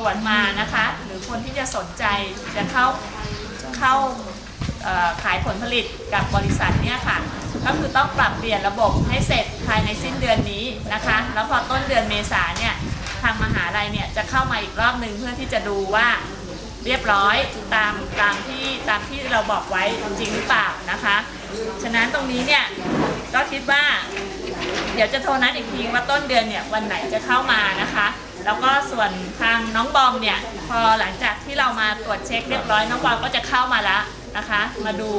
รวจมานะคะ หรือคนที่จะสนใจจะเข้าเข้าขายผลผลิตกับบริษัทเนี่ยค่ะ ก็คือต้องปรับเปลี่ยนระบบให้เสร็จภายในสิ้นเดือนนี้นะคะ แล้วพอต้นเดือนเมษาเนี่ยทางมหาลัยเนี่ยจะเข้ามาอีกรอบหนึ่งเพื่อที่จะดูว่าเรียบร้อยตามตามที่ตามที่เราบอกไว้จริงหรือเปล่านะคะ ฉะนั้นตรงนี้เนี่ยก็คิดว่า เดี๋ยวจะโทรนัดอีกทีว่าต้นเดือนเนี่ยวันไหนจะเข้ามานะคะ แล้วก็ส่วนทางน้องบอมเนี่ย พอหลังจากที่เรามาตรวจเช็คเรียบร้อยน้องบอมก็จะเข้ามาล้วนะคะ มาดู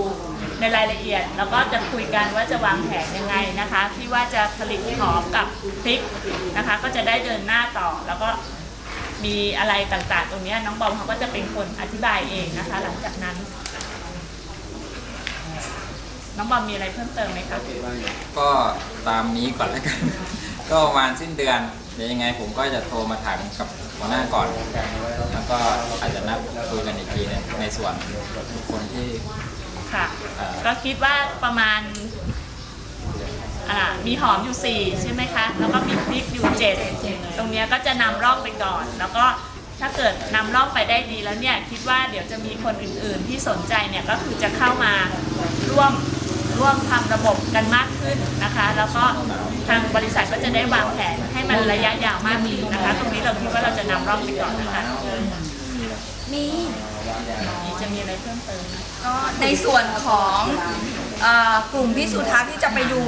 ในรายละเอียด แล้วก็จะคุยกันว่าจะวางแผนยังไงนะคะที่ว่าจะผลิตหอมกับพริกนะคะ ก็จะได้เดินหน้าต่อแล้วก็มีอะไรต่างๆ ตรงนี้น้องบอมเขาก็จะเป็นคนอธิบายเองนะคะ หลังจากนั้น น้องบอมมีอะไรเพิ่มเติมไหมคะก็ตามนี้ก่อนแล้วกัน ก็ประมาณสิ้นเดือน เดี๋ยวยังไงผมก็จะโทรมาถามกับหัวหน้าก่อน แล้วก็อาจจะนัดคุยกันอีกทีในในส่วนคนที่ ค่ะเอ่อก็คิดว่าประมาณอ่ามีหอมอยู่ 4 ใช่ไหมคะ แล้วก็มีพริกอยู่ 7 ตรงเนี้ยก็จะนำร่องไปก่อน แล้วก็ถ้าเกิดนำร่องไปได้ดีแล้วเนี่ย คิดว่าเดี๋ยวจะมีคนอื่นๆที่สนใจเนี่ย ก็คือจะเข้ามาร่วม ร่วมทำระบบกันมากขึ้นนะคะ แล้วก็ทางบริษัทก็จะได้วางแผนให้มันระยะยาวมากขึ้นนะคะ ตรงนี้เราคิดว่าเราจะนำร่องไปก่อนนะคะมีจะมีอะไรเพิ่มเติมไหมก็ในส่วนของเอ่อกลุ่มพิสูจน์ทัศน์ที่จะไปดู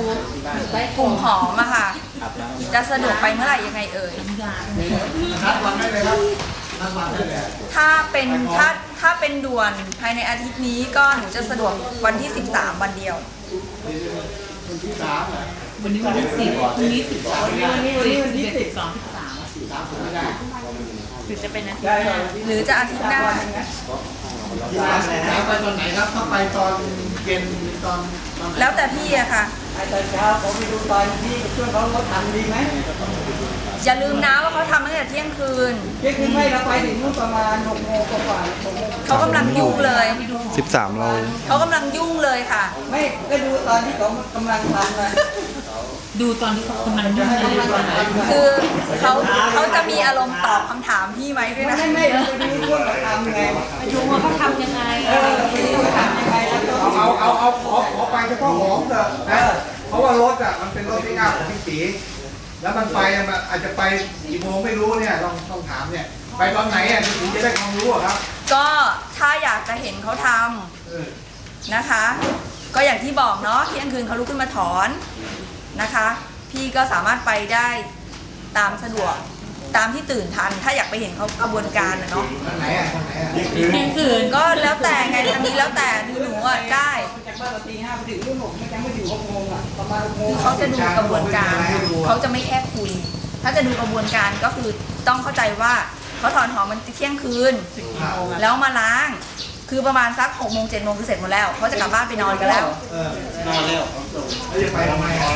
กลุ่มหอมอะค่ะอาบน้ำจะสะดวกไปเมื่อไหร่ยังไงเอ่ยนัดวันได้เลยครับนัดวันได้เลยถ้าเป็นถ้าถ้าเป็นด่วนภายในอาทิตย์นี้ก็หนูจะสะดวกวันที่ 13 วันเดียว วันที่สามเหรอวันนี้วันที่สิบวันนี้สิบสองวันนี้วันนี้วันนี้วันที่สิบสองสิบสามสามผมไม่ได้หรือจะเป็นอาทิตย์หน้าหรือจะอาทิตย์หน้าที่ร้านสามไปตอนไหนครับถ้าไปตอนเย็นตอนตอนไหนแล้วแต่พี่อะค่ะ ไอ้ตอนเช้าผมไปดูตอนที่ช่วยเขาเขาทำดีไหมอย่าลืมนะว่าเขาทำตั้งแต่เที่ยงคืน เที่ยงคืนไม่เราไปถึงนู่นประมาณหกโมงกว่าๆหกโมงเขากำลังยุ่งเลย 13 เรา เขากำลังยุ่งเลยค่ะ ไม่ก็ดูตอนที่เขากำลังทำนะดูตอนที่เขากำลังยุ่งเลยคือเขาเขาจะมีอารมณ์ตอบคำถามพี่ไหมด้วยไม่นะไม่ไม่เราไปดูช่วงเขาทำไงไปดูว่าเขาทำยังไงเออไปดูเขาทำยังไงแล้วก็เอาเอาเอาเอาขอขอไปเฉพาะหอมเถอะนะเพ ราะว่ารถอะมันเป็นรถที่ง่ายของพี่ตีแล้วมันไปอะมันอาจจะไปกี่โมงไม่รู้เนี่ยต้องต้องถามเนี่ยไปตอนไหนอะถึงจะได้ความรู้อะครับ ก็ถ้าอยากจะเห็นเขาทำเออนะคะ ก็อย่างที่บอกเนาะเที่ยงคืนเขาลุกขึ้นมาถอนนะคะ พี่ก็สามารถไปได้ตามสะดวกตามที่ตื่นทัน ถ้าอยากไปเห็นเขากระบวนการนะเนาะ ตอนไหนอะตอนไหนอะ เที่ยงคืนก็แล้วแต่ คือเขาจะดูกระบวนการเขาจะไม่แค่คุยถ้าจะดูกระบวนการก็คือต้องเข้าใจว่าเขาถอนหอมมันเที่ยงคืน แล้วมาล้าง คือประมาณสักหกโมงเจ็ดโมงคือเสร็จหมดแล้วเขาจะกลับบ้านไปนอนกันแล้วเออนอนแล้วแล้วจะไปทำไมอะ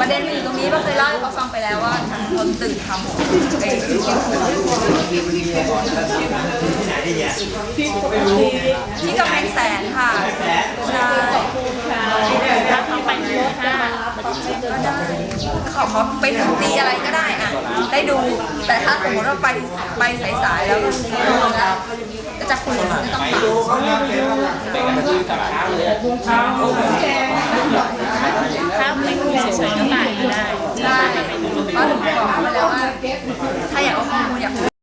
ประเด็นมันอยู่ตรงนี้เราเคยเล่าให้เขาฟังไปแล้วว่าทางคนตื่นทำไอ้ที่เที่ยงคืน นี่ยที่กำแพงแสนค่ะใช่ถ้าเขาไปที่ห้าก็ได้ขอขาไปถึงตีอะไรก็ได้อะได้ดู แต่ถ้าสมมติว่าไปไปสายๆแล้วก็จะคุยไม่ต้องถามดูเขาเนี่ยเป็นว่าถ้า